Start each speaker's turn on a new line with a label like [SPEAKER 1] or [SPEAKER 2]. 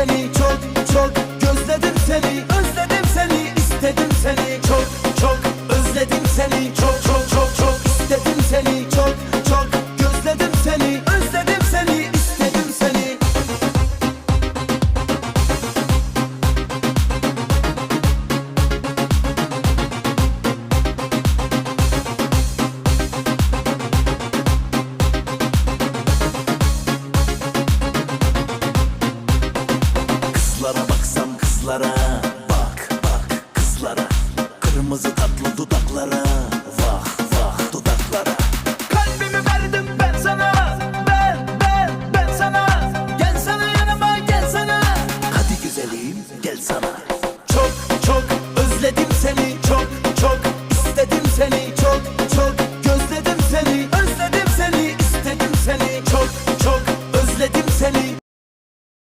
[SPEAKER 1] seni çok çok Gözledim seni özledim seni istedim seni çok çok özledim seni çok Kızlara baksam kızlara. Bak bak kızlara. Kırmızı tatlı dudaklara. Vah vah dudaklara. Kalbimi verdim ben sana. Ben ben ben sana. Gel sana yanıma gel sana. Hadi güzelim gel sana. Çok çok özledim seni. Çok çok istedim seni. Çok çok gözledim seni. Özledim seni istedim seni. Çok çok özledim seni.